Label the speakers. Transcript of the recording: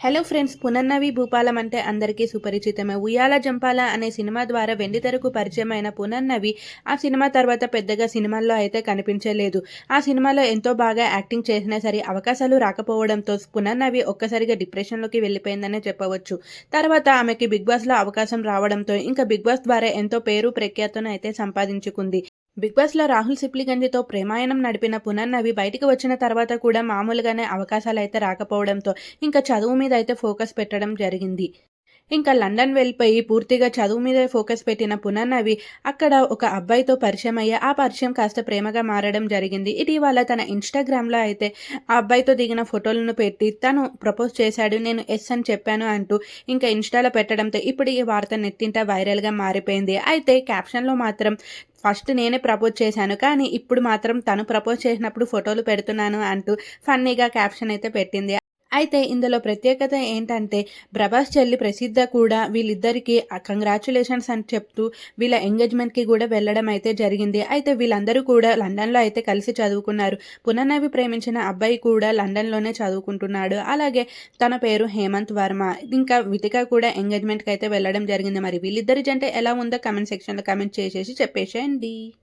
Speaker 1: Hello friends Punarnavi Bhupalam అంటే అందరికీ సుపరిచితమే. ఉయ్యాల జంపాల అనే సినిమా ద్వారా వెండితెరకు పరిచయమైన పునర్నవి ఆ సినిమా తర్వాత పెద్దగా సినిమాల్లో అయితే కనిపించలేదు. ఆ సినిమాలో ఎంతో బాగా యాక్టింగ్ చేసినా సరే అవకాశాలు రాకపోవడంతో పునర్నవి ఒక్కసారిగా డిప్రెషన్లోకి వెళ్ళిపోయిందనే చెప్పవచ్చు. తర్వాత ఆమెకి బిగ్ బాస్లో అవకాశం రావడంతో ఇంకా బిగ్ బాస్ ద్వారా ఎంతో పేరు ప్రఖ్యాతను అయితే సంపాదించుకుంది. బిగ్ బాస్లో రాహుల్ సిప్లిగంజితో ప్రేమాయణం నడిపిన పునర్నవి బయటికి వచ్చిన తర్వాత కూడా మామూలుగానే అవకాశాలు అయితే రాకపోవడంతో ఇంకా చదువు మీద అయితే ఫోకస్ పెట్టడం జరిగింది. ఇంకా లండన్ వెళ్ళిపోయి పూర్తిగా చదువు మీద ఫోకస్ పెట్టిన పునర్నవి అక్కడ ఒక అబ్బాయితో పరిచయం అయ్యి ఆ పరిచయం కాస్త ప్రేమగా మారడం జరిగింది. ఇటీవల తన ఇన్స్టాగ్రామ్లో అయితే ఆ అబ్బాయితో దిగిన ఫోటోలను పెట్టి తను ప్రపోజ్ చేశాడు. నేను ఎస్ అని చెప్పాను అంటూ ఇంకా ఇన్స్టాలో పెట్టడంతో ఇప్పుడు ఈ వార్త నెట్టింట వైరల్గా మారిపోయింది. అయితే క్యాప్షన్లో మాత్రం ఫస్ట్ నేనే ప్రపోజ్ చేశాను కానీ ఇప్పుడు మాత్రం తను ప్రపోజ్ చేసినప్పుడు ఫోటోలు పెడుతున్నాను అంటూ ఫన్నీగా క్యాప్షన్ అయితే పెట్టింది. అయితే ఇందులో ప్రత్యేకత ఏంటంటే ప్రభాస్ చెల్లి ప్రసిద్ధ కూడా వీళ్ళిద్దరికీ కంగ్రాచులేషన్స్ అని చెప్తూ వీళ్ళ ఎంగేజ్మెంట్కి కూడా వెళ్ళడం అయితే జరిగింది. అయితే వీళ్ళందరూ కూడా లండన్లో అయితే కలిసి చదువుకున్నారు. పునర్నవి ప్రేమించిన అబ్బాయి కూడా లండన్లోనే చదువుకుంటున్నాడు. అలాగే తన పేరు హేమంత్ వర్మ. ఇంకా వితిక కూడా ఎంగేజ్మెంట్కి అయితే వెళ్ళడం జరిగింది. మరి వీళ్ళిద్దరి జంట ఎలా ఉందో కమెంట్ సెక్షన్లో కమెంట్ చేసేసి చెప్పేసేయండి.